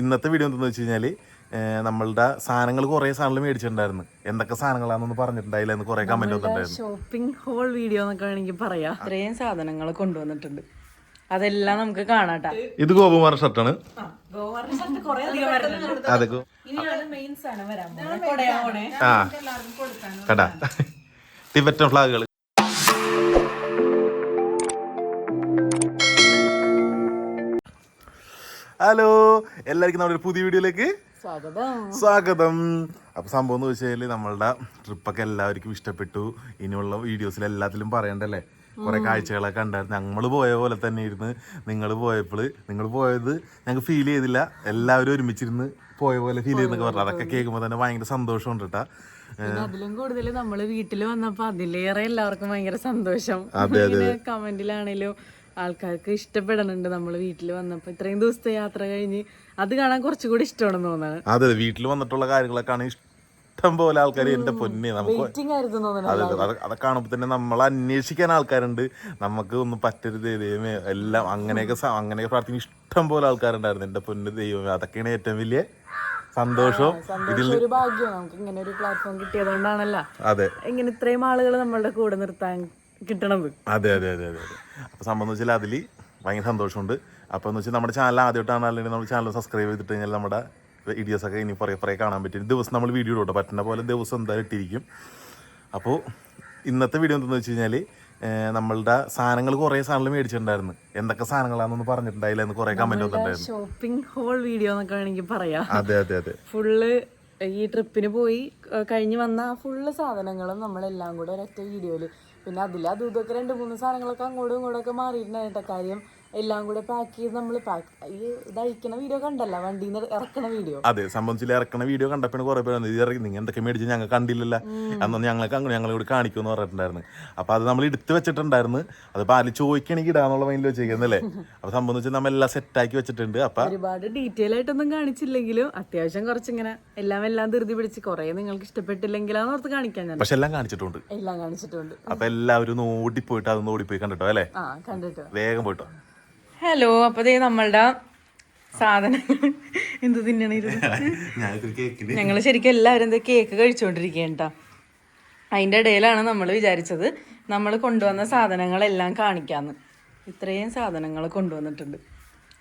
ഇന്നത്തെ വീഡിയോ എന്തെന്ന് വെച്ച് കഴിഞ്ഞാൽ നമ്മളുടെ സാധനങ്ങൾ കുറേ സാധനങ്ങൾ മേടിച്ചിട്ടുണ്ടായിരുന്നു. എന്തൊക്കെ സാധനങ്ങളാണെന്ന് പറഞ്ഞിട്ടുണ്ടായില്ല എന്ന് കുറേ കമന്റ് വന്നിട്ടുണ്ടായിരുന്നു. ഷോപ്പിംഗ് ഹോൾ വീഡിയോ എന്നൊക്കെ വേണമെങ്കിൽ പറയാം. അത്രയും സാധനങ്ങൾ കൊണ്ടുവന്നിട്ടുണ്ട്. അതെല്ലാം നമുക്ക് കാണാട്ടാ. ഇത് ഗോപകുമാർ ഷർട്ടാണ്. അതെ കടാ. ടിബറ്റൻ ഫ്ലാഗുകൾ. ഹലോ എല്ലാവർക്കും നമ്മുടെ ഒരു പുതിയ വീഡിയോയിലേക്ക് സ്വാഗതം. സ്വാഗതം. അപ്പൊ സംഭവം എന്ന് വെച്ചാൽ നമ്മളുടെ ട്രിപ്പൊക്കെ എല്ലാവർക്കും ഇഷ്ടപ്പെട്ടു. ഇനിയുള്ള വീഡിയോസിൽ എല്ലാത്തിലും പറയണ്ടല്ലേ? കുറെ കാഴ്ചകളൊക്കെ ഉണ്ടായിരുന്നു ഞങ്ങൾ പോയ പോലെ തന്നെ ഇരുന്ന് നിങ്ങൾ പോയപ്പോൾ നിങ്ങൾ പോയത് ഞങ്ങൾക്ക് ഫീൽ ചെയ്തില്ല. എല്ലാവരും ഒരുമിച്ചിരുന്ന് പോയ പോലെ ഫീൽ ചെയ്യുന്നൊക്കെ പറഞ്ഞു. അതൊക്കെ കേൾക്കുമ്പോൾ തന്നെ ഭയങ്കര സന്തോഷമുണ്ട് കേട്ടാ അതിലും കൂടുതൽ നമ്മൾ വീട്ടിൽ വന്നപ്പോ അതിലേറെ എല്ലാവർക്കും ഭയങ്കര സന്തോഷം. കമന്റിലാണേലും ആൾക്കാർക്ക് ഇഷ്ടപ്പെടുന്നുണ്ട് നമ്മൾ വീട്ടിൽ വന്നപ്പോൾ ഇത്രയും ദിവസത്തെ യാത്ര കഴിഞ്ഞ് അത് കാണാൻ കുറച്ചുകൂടി ഇഷ്ടമാണെന്ന് തോന്നാണ് അതെ വീട്ടിൽ വന്നിട്ടുള്ള കാര്യങ്ങളൊക്കെയാണ് ഇഷ്ടം പോലെ ആൾക്കാർ എന്റെ പൊന്നെ. നമുക്ക് തോന്നുന്നു അതെ അതെ അതൊക്കെ കാണുമ്പോൾ തന്നെ നമ്മൾ അന്വേഷിക്കാൻ ആൾക്കാരുണ്ട്. നമുക്ക് ഒന്നും പറ്റരുത് ദൈവമേ. എല്ലാം അങ്ങനെയൊക്കെ അങ്ങനെയൊക്കെ പ്രാർത്ഥിക്കുന്ന ഇഷ്ടം പോലെ ആൾക്കാരുണ്ടായിരുന്നു. എന്റെ പൊന്ന് ദൈവമേ അതൊക്കെയാണ് ഏറ്റവും വലിയ സന്തോഷവും സന്തോഷം ഒരു ഭാഗ്യം നമുക്ക് ഇങ്ങനെ ഒരു പ്ലാറ്റ്ഫോം കിട്ടിയതുകൊണ്ടാണല്ലോ അതെ. ഇങ്ങനെ ഇത്രയും ആളുകൾ നമ്മളുടെ കൂടെ നിർത്താൻ കിട്ടണത് അതെ അതെ അതെ അതെ അപ്പൊ സംഭവം വെച്ചാൽ അതിൽ ഭയങ്കര സന്തോഷമുണ്ട്. അപ്പോൾ എന്ന് വെച്ചാൽ നമ്മുടെ ചാനൽ ആദ്യമായിട്ടാണ് അല്ലെങ്കിൽ നമ്മുടെ ചാനൽ സബ്സ്ക്രൈബ് ചെയ്തിട്ട് കഴിഞ്ഞാൽ നമ്മുടെ വീഡിയോസ് ഒക്കെ ഇനി കുറേ കുറേ കാണാൻ പറ്റും. ദിവസം നമ്മൾ വീഡിയോ ഇടോട്ടെ പറ്റുന്ന പോലെ ദിവസം എന്തായാലും ഇട്ടിരിക്കും. അപ്പോൾ ഇന്നത്തെ വീഡിയോ എന്തെന്ന് വെച്ച് കഴിഞ്ഞാൽ നമ്മളുടെ സാധനങ്ങൾ കുറേ സാധനങ്ങൾ മേടിച്ചിട്ടുണ്ടായിരുന്നു. എന്തൊക്കെ സാധനങ്ങളാണെന്ന് പറഞ്ഞിട്ടുണ്ടായില്ല എന്ന് കുറേ കമന്റ് വന്നിട്ടുണ്ടായിരുന്നു ഷോപ്പിംഗ് ഹോൾ വീഡിയോ എന്നൊക്കെ വേണമെങ്കിൽ പറയാം. അതെ അതെ അതെ. ഫുള്ള് ഈ ട്രിപ്പിന് പോയി കഴിഞ്ഞ് വന്ന ഫുള്ള് സാധനങ്ങളും നമ്മളെല്ലാം കൂടെ ഒരൊറ്റ വീഡിയോയിൽ പിന്നെ അതിലെ അതും രണ്ട് മൂന്ന് സാധനങ്ങളൊക്കെ അങ്ങോട്ടും ഇങ്ങോട്ടൊക്കെ മാറിയിട്ടുണ്ടായിട്ട. കാര്യം എല്ലാം കൂടെ പാക്ക് ചെയ്ത് നമ്മൾ പാക്ക് ഈ ഇത് വീഡിയോ കണ്ടല്ല? വണ്ടിയിൽ നിന്ന് ഇറക്കണ വീഡിയോ അതെ സംബന്ധിച്ചില്ല ഇറക്കണ വീഡിയോ കണ്ടപ്പോൾ കുറെ പേര് ഇത് ഇറക്കി നിങ്ങൾ എന്തൊക്കെ മേടിച്ച്? ഞങ്ങൾ കണ്ടില്ലല്ലോ. അന്ന് ഞങ്ങൾക്ക് അങ്ങ് ഞങ്ങളെ കൂടി കാണിക്കുമെന്ന് പറഞ്ഞിട്ടുണ്ടായിരുന്നു. അപ്പോൾ അത് നമ്മൾ എടുത്ത് വെച്ചിട്ടുണ്ടായിരുന്നു. അത് പാൽ ചോദിക്കണമെങ്കിൽ ഇടാന്നുള്ള മൈൻഡിൽ വെച്ചേക്കുന്നല്ലേ? അപ്പോൾ സംബന്ധിച്ച് നമ്മൾ എല്ലാം സെറ്റാക്കി വെച്ചിട്ടുണ്ട്. അപ്പം ഒരുപാട് ഡീറ്റെയിൽ ആയിട്ടൊന്നും കാണിച്ചില്ലെങ്കിലും അത്യാവശ്യം കുറച്ചിങ്ങനെ എല്ലാം എല്ലാം ധൃതി പിടിച്ച് കുറേ നിങ്ങൾക്ക് ഇഷ്ടപ്പെട്ടില്ലെങ്കിലാന്ന് ഓർത്ത് കാണിക്കാൻ ഞാൻ. പക്ഷെ എല്ലാം കാണിച്ചിട്ടുണ്ട്. എല്ലാം കാണിച്ചിട്ടുണ്ട്. അപ്പൊ എല്ലാവരും ഒന്ന് ഓടിപ്പോയിട്ട് അതൊന്ന് ഓടിപ്പോയി കണ്ടിട്ടോ അല്ലേ? കണ്ടിട്ട്. വേഗം പോയിട്ടോ. ഹലോ അപ്പൊ ദേ നമ്മളുടെ സാധനങ്ങൾ. എന്ത് തിന്നണ ഞങ്ങൾ ശരിക്കും എല്ലാവരും എന്താ കേക്ക് കഴിച്ചുകൊണ്ടിരിക്കുകയാണ് അതിന്റെ ഇടയിലാണ് നമ്മൾ വിചാരിച്ചത് നമ്മൾ കൊണ്ടുവന്ന സാധനങ്ങളെല്ലാം കാണിക്കാന്ന്. ഇത്രയും സാധനങ്ങൾ കൊണ്ടുവന്നിട്ടുണ്ട്.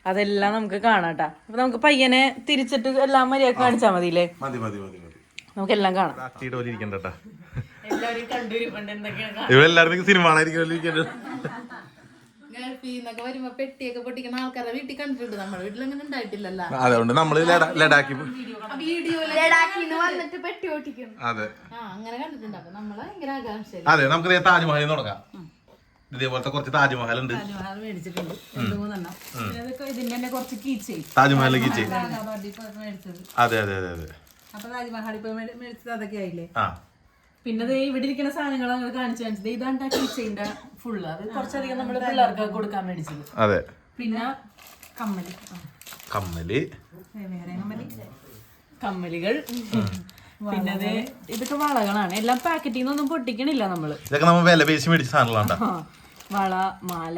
അതെല്ലാം നമുക്ക് കാണാട്ടാ അപ്പൊ നമുക്ക് പയ്യനെ തിരിച്ചിട്ട് എല്ലാം മര്യാദ കാണിച്ചാൽ മതിയില്ലേ? മതി മതി മതി മതി. നമുക്കെല്ലാം കാണാം. ഇവിടെ എല്ലാവരും സിനിമ ഗൾഫിൽ നിന്നൊക്കെ വരുമ്പോ പെട്ടിയൊക്കെ പൊട്ടിക്കുന്ന ആൾക്കാരെ വീട്ടിൽ കണ്ടിട്ടുണ്ട് നമ്മുടെ വീട്ടിലങ്ങനെ ഉണ്ടായിട്ടില്ലല്ലോ. അതുകൊണ്ട് നമ്മൾ ലഡാക്കി വീഡിയോ വന്നിട്ട് പെട്ടി ഓട്ടിക്കും അതെ. ആ അങ്ങനെ കണ്ടിട്ടുണ്ട്. അപ്പൊ നമ്മളെ ഭയങ്കര ആകാംക്ഷ അതെ നമുക്ക് താജ്മഹലിൽ തുടങ്ങാം. ഇതേപോലത്തെ കുറച്ച് താജ്മഹൽ ഉണ്ട്. താജ്മഹൽ കീച്ചേ. അതെ അതെ അതെ അതെ. അപ്പൊ താജ്മഹൽ ഇപ്പൊ മേടിച്ചത് അതൊക്കെ ആയില്ലേ? ആ. പിന്നെ ദേ ഇവിടെ ഇരിക്കുന്ന സാധനങ്ങൾ അങ്ങനെ കാണിച്ചു കാണിച്ചത് ഇതാണ് കീച്ചേന്റെ ഫുള്ള് അത് കുറച്ചധികം നമ്മൾ പിള്ളേർക്ക് കൊടുക്കാൻ മേടിച്ചത് അതെ. പിന്നെ കമ്മലി. കമ്മലി. വേറെ കമ്മലി. കമ്മലികൾ. പിന്നെ ദേ ഇതൊക്കെ വളകളാണ്. എല്ലാം പാക്കറ്റിൽ നിന്നൊന്നും പൊട്ടിക്കണില്ല നമ്മൾ. ഇതൊക്കെ നമ്മൾ വില പേശി മേടിച്ച സാധനങ്ങളാണ് വള മാല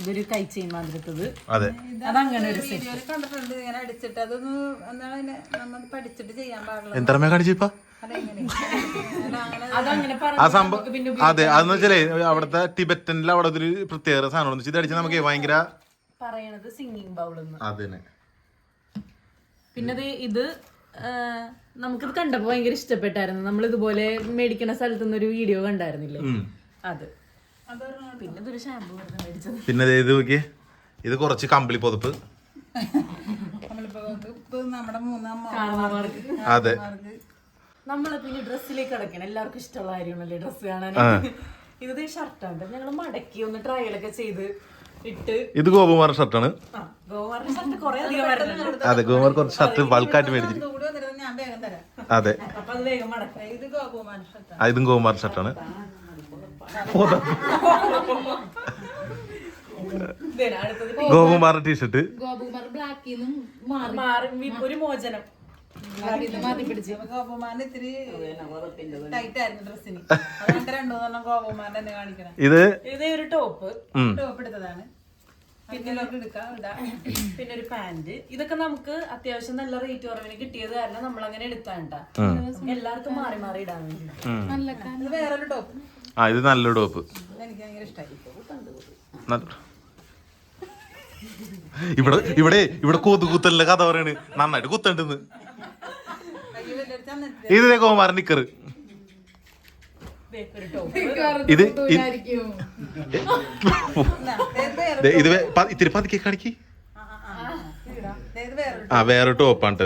ഇതൊരു കൈച്ചെയിൻ മാതിരത്തത്. അതെ. അതങ്ങനെ ഒരു സെറ്റ് കണ്ടിട്ടുണ്ട്. ഇങ്ങനെ അടിച്ചിട്ട് അതൊന്നും എന്താണ് നമ്മൾ പഠിച്ചിട്ട് ചെയ്യാൻ പാടില്ല. എന്താ അതങ്ങനെ ആ പറഞ്ഞു സംഭവം അതെ അതെന്ന് വെച്ചാലേ അവിടുത്തെ ടിബറ്റനിൽ അവിടെ ഒരു പ്രത്യേക സാധനം ഇത് അടിച്ചാൽ നമുക്ക് ഭയങ്കര പറയണത് സിംഗിങ് ബൗൾ അതിന് പിന്നെ ദേ ഇത് നമുക്കിത് കണ്ടപ്പോ ഭയങ്കര ഇഷ്ടപ്പെട്ടായിരുന്നു. നമ്മൾ ഇതുപോലെ മേടിക്കുന്ന സ്ഥലത്ത് നിന്ന് ഒരു വീഡിയോ കണ്ടായിരുന്നില്ലേ അത് പിന്നെ ഇതൊരു ഷാമ്പു മേടിച്ചത്. പിന്നെ ദേ ഇത് നോക്കിയേ? ഇത് കുറച്ച് കമ്പിളി പുതപ്പ്. നമ്മുടെ മൂന്നാം അതെ. നമ്മളെ പിന്നെ ഡ്രസ്സിലേക്ക് അടക്കണം എല്ലാവർക്കും ഇഷ്ടമുള്ള കാര്യമാണല്ലേ ഡ്രസ്സ് കാണാൻ. ഇത് ഷർട്ടാണ് ഞങ്ങൾ മടക്കി ഒന്ന് ട്രയലൊക്കെ ചെയ്ത് ഇട്ട്. ഇത് ഗോപകുമാർ ഷർട്ടാണ് അതെ ഗോപകുമാർ കുറച്ച് ഷർട്ട് ബൾക്കായിട്ട് മേടിച്ചിട്ട് കൂടി വന്നിരുന്ന ഞാൻ വേഗം തരാം. അതെ. അപ്പൊ വേഗം മടക്കാം. ഇത് ഗോപകുമാർ ഷർട്ടാണ് ഗോപകുമാറിന്റെ ടീഷർട്ട് ഗോപുമാർ ബ്ലാക്കിൽ നിന്നും മാറി. മാറി ഒരു മോചനം. ഇത് ഇതേ? ഒരു ടോപ്പ്. ടോപ്പ് എടുത്തതാണ്. പിന്നെ പിന്നെ ഒരു പാന്റ്. ഇതൊക്കെ നമുക്ക് അത്യാവശ്യം നല്ല റേറ്റ് കുറവിന് കിട്ടിയത് കാരണം നമ്മൾ അങ്ങനെ എടുത്താണ്ട എല്ലാവർക്കും മാറി മാറി ഇടാൻ വേണ്ടി. നല്ല ഇത് വേറൊരു ടോപ്പ്. ആ ഇത് നല്ലൊരു ടോപ്പ്. എനിക്ക് ഭയങ്കര ഇഷ്ടമായി ഇവിടെ ഇവിടെ ഇവിടെ കൊതുകുത്തലിന്റെ കഥ പറയണ്. നന്നായിട്ട് കുത്തണ്ടെന്ന്. ഇത് ദേ വർണിക്കർ ഇത് ഇത് ഇത്തിരി പതുക്കെ കാണിക്ക്. ആ വേറെ ടോപ്പാണ്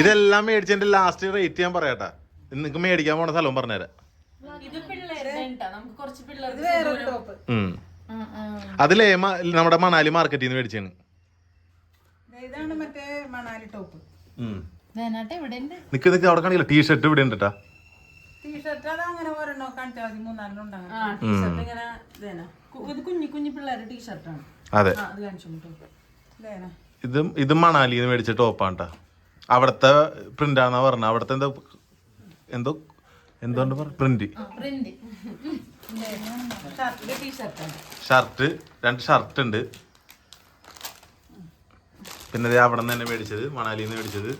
ഇതെല്ലാം മേടിച്ചതിന്റെ ലാസ്റ്റ് റേറ്റ് ഞാൻ പറയാട്ടാ. നിങ്ങക്ക് മേടിക്കാൻ പോണ സ്ഥലവും പറഞ്ഞുതരാം. അതിലേ നമ്മുടെ മണാലി മാർക്കറ്റിൽ നിന്ന് മേടിച്ചാണ് ഇതാണ് മറ്റേ മണാലി ടോപ്പ് വേനാട്ടെ ഇവിടെ ഉണ്ട് നിക്ക് നിക്ക് അവിടെ കാണില്ല ടീഷർട്ട് ഇവിടെ ഉണ്ട് ട്ടാ. ടീഷർട്ട് അത് അങ്ങനെ ഒരെണ്ണോ കാണിച്ചാൽ മതി. മൂന്നാലെണ്ണം ഉണ്ടാകും ആ ടീഷർട്ട് ഇങ്ങനെ ഇതേനാ. കു- ഇത് കുഞ്ഞു കുഞ്ഞു പിള്ളേരുടെ ടീഷർട്ടാണ് അതെ. അത് കാണിച്ചു ഇത് നിന്ന് മേടിച്ച ടോപ്പാണ് ട്ടാ അവിടുത്തെ പ്രിന്റ് ആണെന്നാ പറഞ്ഞ. അവിടുത്തെ എന്തോ എന്തോ എന്തോണ്ട് പറ പ്രിന്റ് ഷർട്ട് രണ്ട് ഷർട്ട് ഉണ്ട്. പിന്നെ ദേ അവിടെ നിന്ന് തന്നെ മേടിച്ചത് മണാലിയിൽ നിന്ന് മേടിച്ചത്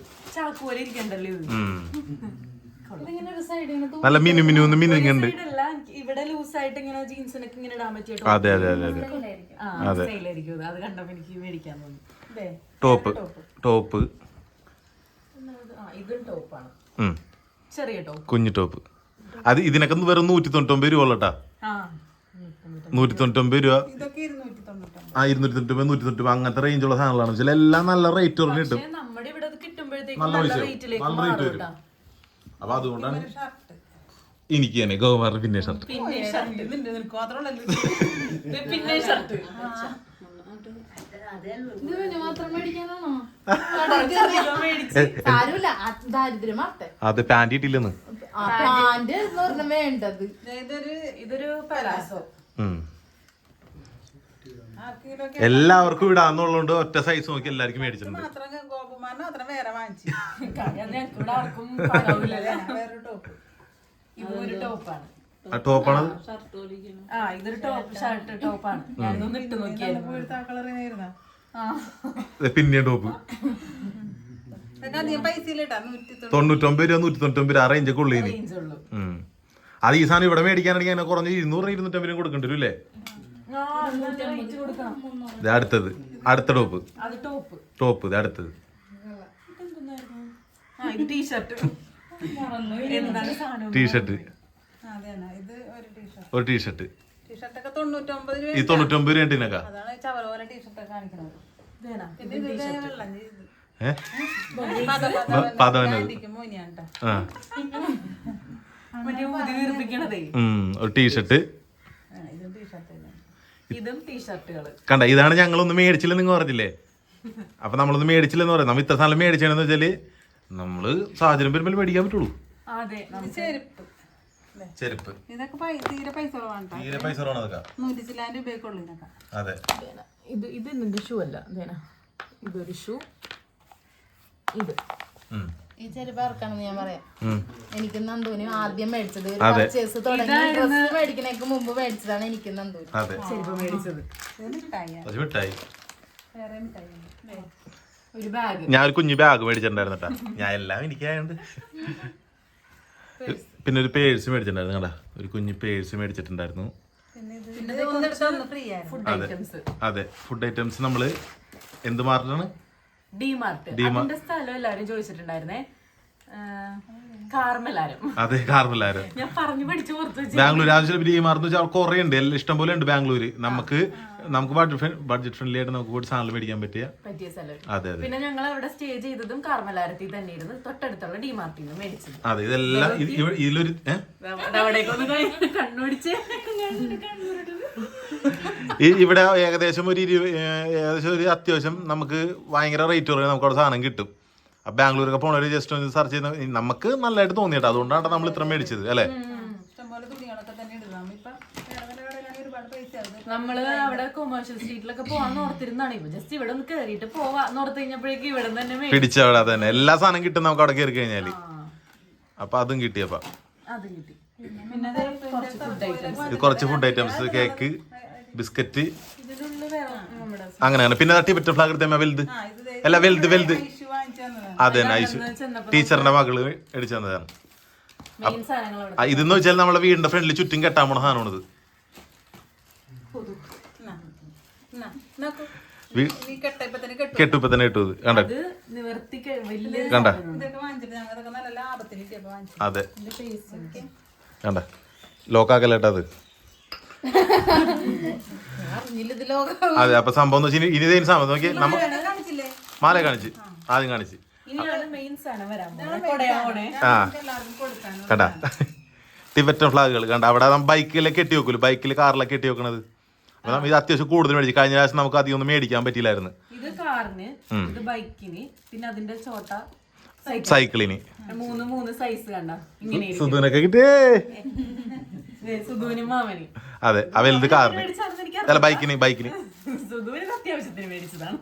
നല്ല മിനു മിനു ഒന്ന് മിനുങ്ങുണ്ട് ഇവിടെ ലൂസായിട്ട് ഇങ്ങനെ ജീൻസിനൊക്കെ ഇങ്ങനെ ഇടാൻ പറ്റിയ അതെ അതെ അതെ അതെ. അത്. കണ്ടപ്പോ എനിക്ക് മേടിക്കാൻ തോന്നി. ടോപ്പ്. ടോപ്പ്. ഇതും ടോപ്പാണ്. ചെറിയ ടോപ്പ് കുഞ്ഞു ടോപ്പ്. അത് ഇതിനൊക്കെ വെറും നൂറ്റി തൊണ്ണൂറ്റൊമ്പത് രൂപ ഉള്ളട്ടാ നൂറ്റി തൊണ്ണൂറ്റൊമ്പത് രൂപ. ഇതൊക്കെ ഇരുന്നൂറ്റി തൊണ്ണൂറ്റൊമ്പത് ആ ഇരുന്നൂറ്റി തൊണ്ണൂറ്റൊമ്പത് നൂറ്റി തൊണ്ണൂറ്റൊമ്പത് അങ്ങനത്തെ റേഞ്ചുള്ള സാധനങ്ങളാണ്. വെച്ചാൽ എല്ലാം നല്ല റേറ്റ് കുറഞ്ഞ് കിട്ടും. നമ്മുടെ ഇവിടെ അത് കിട്ടുമ്പോഴത്തേക്കും നല്ല പൈസ നല്ല റേറ്റ് വരും. അപ്പൊ അതുകൊണ്ടാണ് എനിക്ക് തന്നെ ഗോമാറിന് പിന്നെ ഷർട്ട് പിന്നെ ഷർട്ട് അത് പാന്റ് എന്ന് പറഞ്ഞ വേണ്ടത്. ഇതൊരു ഇതൊരു പലാസോ. എല്ലാവർക്കും ഇടാന്നുള്ളതുകൊണ്ട് ഒറ്റ സൈസ് നോക്കി എല്ലാവർക്കും മേടിച്ചിട്ടുണ്ട്. ഞങ്ങൾക്ക് ഇവിടെ ആർക്കും പാകാവില്ലല്ലേ വേറൊരു ടോപ്പ് ഇതൊരു ടോപ്പാണ് ആ ടോപ്പാണ് ആ ഇതൊരു ടോപ്പ് ഷർട്ട് ടോപ്പാണ് ഞാനൊന്ന് ഇട്ട് നോക്കിയായിരുന്നു. പിന്നെ ടോപ്പ് തൊണ്ണൂറ്റൊമ്പത് രൂപ നൂറ്റി തൊണ്ണൂറ്റൊമ്പത് രൂപ ആ റേഞ്ചൊക്കെ ഉള്ളു ഇനി. അത് ഈ സാധനം ഇവിടെ മേടിക്കാനാണെങ്കിൽ അങ്ങനെ കുറഞ്ഞ ഇരുന്നൂറ് ഇരുന്നൂറ്റമ്പത് രൂപ കൊടുക്കേണ്ടി വരും അല്ലേ ഇത് അടുത്തത് അടുത്ത ടോപ്പ് അത് ടോപ്പ് ഇത് അടുത്തത് ടീഷർട്ട് എന്താണ് സാധനം ടീഷർട്ട് ഇത് ഒരു ടീഷർട്ട് ഒരു ടീഷർട്ട് ടീഷർട്ടൊക്കെ തൊണ്ണൂറ്റൊമ്പത് രൂപ ഈ തൊണ്ണൂറ്റൊമ്പത് രൂപ പത പതവനത് ആ മറ്റേ ഊതി വീർപ്പിക്കണതേ. ഉം, ഒരു ടീഷർട്ട്. ആ, ഇതും ടീഷർട്ട് തന്നെ. ഇതും ടീഷർട്ടുകൾ. കണ്ട ഇതാണ് ഞങ്ങളൊന്ന് മേടിച്ചില്ല നിങ്ങൾ പറഞ്ഞില്ലേ? അപ്പൊ നമ്മളൊന്ന് മേടിച്ചില്ലെന്ന് പറയാം. നമ്മ ഇത്ര സാധനം മേടിച്ചാണെന്ന് വെച്ചാൽ നമ്മൾ സാഹചര്യം വരുമ്പോൾ മേടിക്കാൻ പറ്റുള്ളൂ. അതെ ചെരുപ്പ്. ചെരുപ്പ്. ഇതൊക്കെ പൈ- തീരെ പൈസ കുറവാണ് തീരെ പൈസ കുറവാണ് അതൊക്കെ. നൂറ്റി ചില്ലാൻ രൂപയൊക്കെ ഇതൊക്കെ അതെ. ഇത് ഇത് നിന്റെ ഷൂ അല്ല? ഇതൊരു ഷൂ ഇത്. ഈ ചെരുപ്പ് ഇറക്കണം ഞാൻ പറയാം. എനിക്ക് നന്ദുവിന് ആദ്യം മേടിച്ചത്. ഒരു അതെ. പർച്ചേസ് തുടങ്ങി. ഡ്രസ് മേടിക്കണേക്ക് മുമ്പ് മേടിച്ചതാണ് എനിക്ക് നന്ദുവിന്. അതെ. ചെരുപ്പ് മേടിച്ചത്. അത് മിഠായി. ഒരു ബാഗ്. ഞാൻ ഒരു കുഞ്ഞു ബാഗ് മേടിച്ചിട്ടുണ്ടായിരുന്നു കേട്ടാ ഞാൻ എല്ലാം എനിക്കായോണ്ട്. പിന്നെ ഒരു പേഴ്സ് മേടിച്ചിട്ടുണ്ടായിരുന്നു കണ്ടാ. ഒരു കുഞ്ഞു പേഴ്സ് മേടിച്ചിട്ടുണ്ടായിരുന്നു. ഫുഡ് അതെ ഐറ്റംസ് അതെ. ഫുഡ് ഐറ്റംസ് നമ്മൾ എന്ത് മാർട്ടാണ് ഡി മാർട്ട് അതിന്റെ സ്ഥലം എല്ലാരും ചോദിച്ചിട്ടുണ്ടായിരുന്നേ. അതെ കാർമലാരം. ബാംഗ്ലൂർ ആവശ്യം ഈ മാർന്ന് വെച്ചാൽ കുറേ ഉണ്ട്. എല്ലാം ഇഷ്ടം പോലെ ഉണ്ട് ബാംഗ്ലൂര്. നമുക്ക് നമുക്ക് ബഡ്ജറ്റ് ഫ്രണ്ട്ലി ആയിട്ട് നമുക്ക് പോയിട്ട് സാധനം മേടിക്കാൻ പറ്റിയ അതെ അതെ. പിന്നെ ഞങ്ങൾ അവിടെ സ്റ്റേ ചെയ്തതും കാർമലാരത്തിൽ തന്നെ ഇരുന്ന് തൊട്ടടുത്തുള്ള ഡി മാർട്ടിൽ നിന്ന് മേടിച്ചത്. അതെ ഇതെല്ലാം ഇതിലൊരു കണ്ണോടിച്ച്. ഇവിടെ ഏകദേശം ഒരു ഏകദേശം ഒരു അത്യാവശ്യം നമുക്ക് ഭയങ്കര റേറ്റ് കുറവ് നമുക്ക് അവിടെ സാധനം കിട്ടും. അപ്പൊ ബാംഗ്ലൂരൊക്കെ പോണവര് ജസ്റ്റ് ഒന്ന് സെർച്ച് ചെയ്ത് നമുക്ക് നല്ലതായിട്ട് തോന്നിയിട്ട്. അതുകൊണ്ടാണ് നമ്മൾ ഇത്ര മേടിച്ചത് അല്ലേ? നമ്മൾ അവിടെ കൊമേഴ്ഷ്യൽ സ്ട്രീറ്റിലൊക്കെ പോവാന്ന് ഓർത്തിരുന്നാണ്. ഇപ്പൊ ജസ്റ്റ് ഇവിടെ ഒന്ന് കേറിയിട്ട് പോവാ ഓർത്ത് കഴിഞ്ഞപ്പോഴേക്കും ഇവിടെ നിന്ന് തന്നെ മേടിച്ചു. പിടിച്ച അവിടെ തന്നെ. എല്ലാ സാധനം കിട്ടും നമുക്ക് അവിടെ കയറി കഴിഞ്ഞാൽ. അപ്പൊ അതും കിട്ടിയപ്പ അതും കിട്ടി. പിന്നെ ദേ കുറച്ച് ഫുഡ് ഐറ്റംസ് ഇത് കുറച്ച് ഫുഡ് ഐറ്റംസ് കേക്ക് ബിസ്ക്കറ്റ്. അങ്ങനെ അങ്ങനെയാണ്. പിന്നെ ടിബറ്റ് ഫ്ലാഗ് എടുത്തമ്മ വലുത്. അല്ല വലുത് വലുത്. അതെ ഐശു ടീച്ചറിന്റെ മകൾ മേടിച്ചു തന്നതാണ്. ഇതെന്ന് വെച്ചാൽ നമ്മളെ വീടിന്റെ ഫ്രണ്ടിൽ ചുറ്റും കെട്ടാൻ പോണ സാധനമാണിത്. കെട്ടിപ്പത്തന്നെ കെട്ടു. കണ്ട? കണ്ട? അതെ. കണ്ട? ലോക്കാക്കല്ലേട്ടാ അത്? അതെ അപ്പൊ സംഭവം എന്ന് വെച്ചാൽ ഇനി ഇതേ സംഭവം. നോക്കി മാല കാണിച്ച്. ആദ്യം കാണിച്ച്. കണ്ട. ടിബറ്റൻ ഫ്ലാഗുകൾ കണ്ട. അവിടെ ബൈക്കിലൊക്കെ കെട്ടി വെക്കൂല? ബൈക്കിൽ കാറിലൊക്കെ കെട്ടി വെക്കണത്. അപ്പൊ ഇത് അത്യാവശ്യം കൂടുതൽ മേടിച്ചു. കഴിഞ്ഞ പ്രാവശ്യം നമുക്ക് അധികം ഒന്നും മേടിക്കാൻ പറ്റിയില്ലായിരുന്നു. ഇത് കാറിന് ഇത് ബൈക്കിന് പിന്നെ അതിന്റെ ചോട്ട സൈക്കിൾ സൈക്കിളിന് മൂന്ന് മൂന്ന് സൈസ് കണ്ട. ഇങ്ങനെ ഇരിക്കും. സുധുവിനൊക്കെ കിട്ടിയേ. സുധുവിനും മാമനും. അതെ അവലത് വലുത് കാറിന് അല്ല ബൈക്കിന് ബൈക്കിന് സുധുവിന് അത്യാവശ്യത്തിന് മേടിച്ചതാണ്.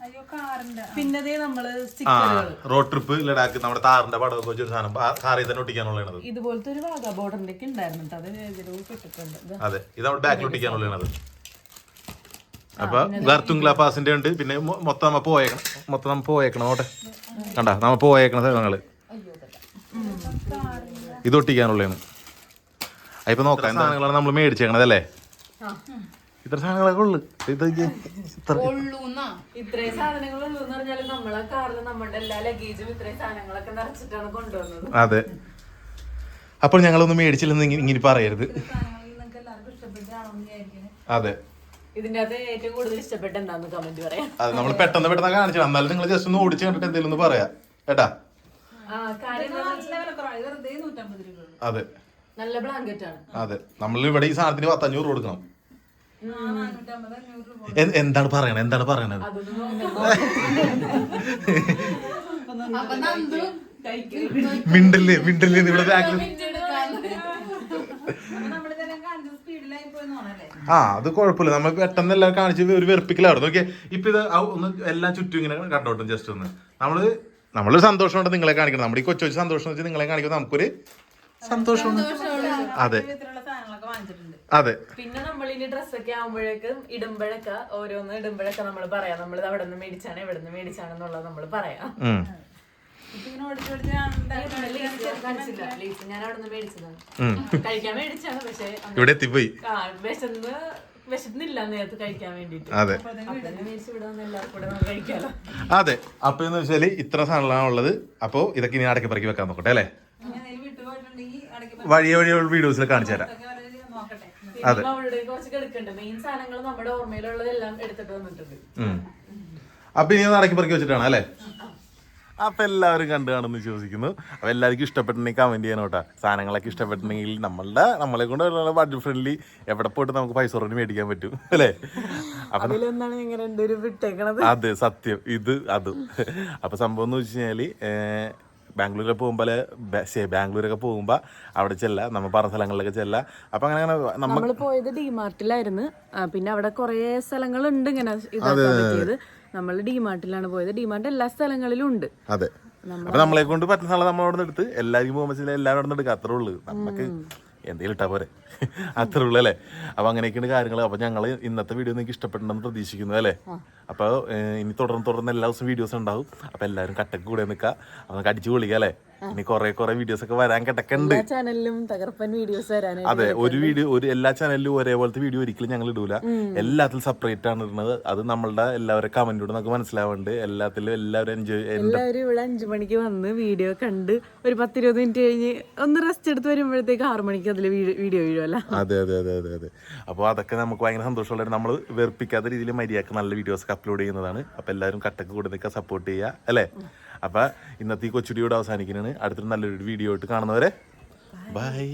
ഏഹ്. അയ്യോ കാറിന്റെ. പിന്നെ ദേ നമ്മൾ ആ സ്റ്റിക്കറുകൾ റോഡ് ട്രിപ്പ് ലഡാക്ക് നമ്മുടെ താറിന്റെ പടമൊക്കെ വെച്ചൊരു സാധനം. കാറിൽ തന്നെ ഒട്ടിക്കാനുള്ളത് ഇതുപോലത്തെ ഒരു വാഗ ബോർഡറിന്റെ ഒക്കെ ഉണ്ടായിരുന്നു ട്ടോ. അത് അതെ ഇത് നമ്മുടെ ബാക്കിൽ ഒട്ടിക്കാനുള്ളത് അപ്പൊ ഗർത്തുംഗ്ല പാസിന്റെ ഉണ്ട്. പിന്നെ മൊത്തം നമ്മ പോയേക്കണം മൊത്തം നമ്മ പോയേക്കണം നോട്ടെ കണ്ട നമ്മ പോയേക്കണ സ്ഥലങ്ങൾ. ഇത് ഒട്ടിക്കാനുള്ളതാണ് അപ്പൊ നോക്കാൻ സാധനങ്ങളാണ് നമ്മൾ മേടിച്ചേക്കണത് അല്ലേ? ഇത്ര സാധനങ്ങളൊക്കെ ഉള്ളു. ഇത് ഇത്രയും എന്ന് പറഞ്ഞാൽ നമ്മളെ കാറിൽ നമ്മുടെ എല്ലാ ലഗേജും ഇത്രയും സാധനങ്ങളൊക്കെ നിറച്ചിട്ടാണ് കൊണ്ടുവന്നത്. അതെ. അപ്പോൾ ഞങ്ങളൊന്നും മേടിച്ചില്ലെന്ന് ഇങ്ങനെ പറയരുത്. അതെ. ഇതിന്റെ അകത്ത് ഏറ്റവും കൂടുതൽ ഇഷ്ടപ്പെട്ട എന്താന്ന് കമന്റ് പറയാം. അത് നമ്മൾ പെട്ടെന്ന് പെട്ടെന്ന് കാണിച്ചു എന്നാലും നിങ്ങൾ ജസ്റ്റ് ഒന്ന് ഓടിച്ച് കണ്ടിട്ട് എന്തെങ്കിലും ഒന്ന് പറയാം. കേട്ടാ. അതെ. നല്ല ബ്ലാങ്കറ്റ് ആണ്. അതെ. നമ്മൾ ഇവിടെ ഈ സാധനത്തിന് പത്തഞ്ഞൂറ് കൊടുക്കണം. എന്താണ് പറയണത് എന്താണ് പറയണത് മിണ്ടല്ലേ? മിണ്ടല്ലേ? ഇവിടെ ബാക്കിൽ ആ അത് കുഴപ്പമില്ല. നമ്മൾ പെട്ടെന്ന് എല്ലാം കാണിച്ച് ഒരു വെറുപ്പിക്കലായിരുന്നു. ഓക്കെ ഇപ്പൊ ഇത് ഒന്ന് എല്ലാം ചുറ്റും ഇങ്ങനെ കണ്ടോട്ടും ജസ്റ്റ് ഒന്ന്. നമ്മൾ നമ്മളൊരു സന്തോഷമുണ്ട് നിങ്ങളെ കാണിക്കണം. നമ്മുടെ ഈ കൊച്ചു കൊച്ചു സന്തോഷം വെച്ച് നിങ്ങളെ കാണിക്കുമ്പോൾ നമുക്കൊരു സന്തോഷമുണ്ട്. അതെ. അതെ. പിന്നെ നമ്മൾ ഇനി ഡ്രസ്സൊക്കെ ആകുമ്പോഴേക്കും ഇടുമ്പോഴൊക്കെ ഓരോന്ന് ഇടുമ്പോഴൊക്കെ നമ്മൾ പറയാം. നമ്മൾ അവിടെ നിന്ന് മേടിച്ചാണ് എവിടെ നിന്ന് മേടിച്ചാണെന്നുള്ളത് നമ്മൾ പറയാം ഞാൻ അവിടെ നിന്ന് മേടിച്ചതാണ്. കഴിക്കാൻ മേടിച്ചാണ് പക്ഷെ ഇവിടെ എത്തിപ്പോയി. ആ വിശന്ന് വിശന്നില്ല നേരത്തെ കഴിക്കാൻ വേണ്ടിട്ട് അതെ. അതെ. അപ്പൊ എന്ന് വെച്ചാൽ ഇത്ര സാധനങ്ങളാണ് ഉള്ളത്. അപ്പോ ഇതൊക്കെ ഇനി അടക്കി പറക്കി വെക്കാൻ നോക്കട്ടെ അല്ലേ? വഴിയെ വഴിയുള്ള വീഡിയോസിൽ കാണിച്ചു തരാം. ഉം. അപ്പൊ ഇനി നടക്കി പറക്കി വെച്ചിട്ടാണ് അല്ലേ? അപ്പൊ എല്ലാവരും കണ്ടു കാണുന്നു വിശ്വസിക്കുന്നു. അപ്പൊ എല്ലാവർക്കും ഇഷ്ടപ്പെട്ടിട്ടുണ്ടെങ്കിൽ കമന്റ് ചെയ്യണം കേട്ടോ. സാധനങ്ങളൊക്കെ ഇഷ്ടപ്പെട്ടിട്ടുണ്ടെങ്കിൽ നമ്മളുടെ നമ്മളെ കൊണ്ട് ബഡ്ജറ്റ് ഫ്രണ്ട്ലി എവിടെ പോയിട്ട് നമുക്ക് പൈസ കുറഞ്ഞ് മേടിക്കാൻ പറ്റും അല്ലേ? അപ്പൊ അതെ സത്യം. ഇത് അത്. അപ്പൊ സംഭവം എന്ന് വെച്ച് കഴിഞ്ഞാൽ ഏർ, ബാംഗ്ലൂരൊക്കെ പോകുമ്പോൾ ബാംഗ്ലൂരൊക്കെ പോകുമ്പോൾ അവിടെ ചെല്ല നമ്മൾ പറഞ്ഞ സ്ഥലങ്ങളിലൊക്കെ ചെല്ല. അപ്പം അങ്ങനെ അങ്ങനെ നമ്മൾ പോയത് ഡിമാർട്ടിലായിരുന്നു. പിന്നെ അവിടെ കുറേ സ്ഥലങ്ങളുണ്ട് ഇങ്ങനെ ഇതാക്കാൻ പറ്റിയത് നമ്മൾ ഡിമാർട്ടിലാണ് പോയത്. ഡിമാർട്ട് എല്ലാ സ്ഥലങ്ങളിലും ഉണ്ട്. അതെ. അപ്പൊ നമ്മളെ കൊണ്ട് പറ്റുന്ന സ്ഥലം നമ്മൾ അവിടെ നിന്ന് എടുത്ത് എല്ലാവരും പോകുമ്പോൾ എല്ലാവരും അവിടെ നിന്ന് എടുക്കുക അത്രേ ഉള്ളൂ. നമുക്ക് എന്തെങ്കിലും ഇട്ടാ പോരെ. അത്രേ ഉള്ളൂ അല്ലേ? അപ്പൊ അങ്ങനെയൊക്കെയാണ് കാര്യങ്ങൾ അപ്പൊ ഞങ്ങൾ ഇന്നത്തെ വീഡിയോ നിങ്ങൾക്ക് ഇഷ്ടപ്പെട്ടുണ്ടെന്ന് പ്രതീക്ഷിക്കുന്നു അല്ലേ? അപ്പൊ ഇനി തുടർന്ന് തുടർന്ന് എല്ലാ ദിവസവും വീഡിയോസ് ഉണ്ടാവും. അപ്പൊ എല്ലാവരും കട്ടക്ക് കൂടെ നിൽക്കുക. അപ്പൊ നമുക്ക് അടിച്ചു പൊളിക്കുക അല്ലേ? ഇനി കുറെ കുറെ വീഡിയോസ് ഒക്കെ വരാൻ കിടക്കുന്നുണ്ട്. ചാനലിലും തകർപ്പൻ വീഡിയോസ് അതെ ഒരു വീഡിയോ ഒരു എല്ലാ ചാനലിലും ഒരേപോലത്തെ വീഡിയോ ഒരിക്കലും ഞങ്ങൾ ഇടൂല. എല്ലാത്തിലും സെപ്പറേറ്റ് ആണ് ഇടുന്നത്. അത് നമ്മളുടെ എല്ലാവരും കമന്റിലൂടെ നമുക്ക് മനസ്സിലാവുന്നുണ്ട് എല്ലാത്തിലും എല്ലാവരും എൻജോയ് എല്ലാവരും ഇവിടെ അഞ്ചു മണിക്ക് വന്ന് വീഡിയോ കണ്ട് ഒരു പത്തിരുപത് മിനിറ്റ് കഴിഞ്ഞ് ഒന്ന് റെസ്റ്റ് എടുത്ത് വരുമ്പോഴത്തേക്ക് ആറു മണിക്ക് അതിൽ വീഡിയോ അതെ അതെ അതെ അതെ അതെ. അപ്പോൾ അതൊക്കെ നമുക്ക് ഭയങ്കര സന്തോഷമുള്ള നമ്മൾ വെറുപ്പിക്കാത്ത രീതിയിൽ മര്യാദയ്ക്ക് നല്ല വീഡിയോസ് ഒക്കെ അപ്ലോഡ് ചെയ്യുന്നതാണ്. അപ്പോൾ എല്ലാവരും കട്ടക്ക് കൂടെ നിൽക്കാൻ സപ്പോർട്ട് ചെയ്യുക അല്ലേ? അപ്പോൾ ഇന്നത്തെ ഈ കൊച്ചുടിയോട് അവസാനിക്കുന്നതാണ്. അടുത്തൊരു നല്ലൊരു വീഡിയോ ആയിട്ട് കാണുന്നവരെ ബൈ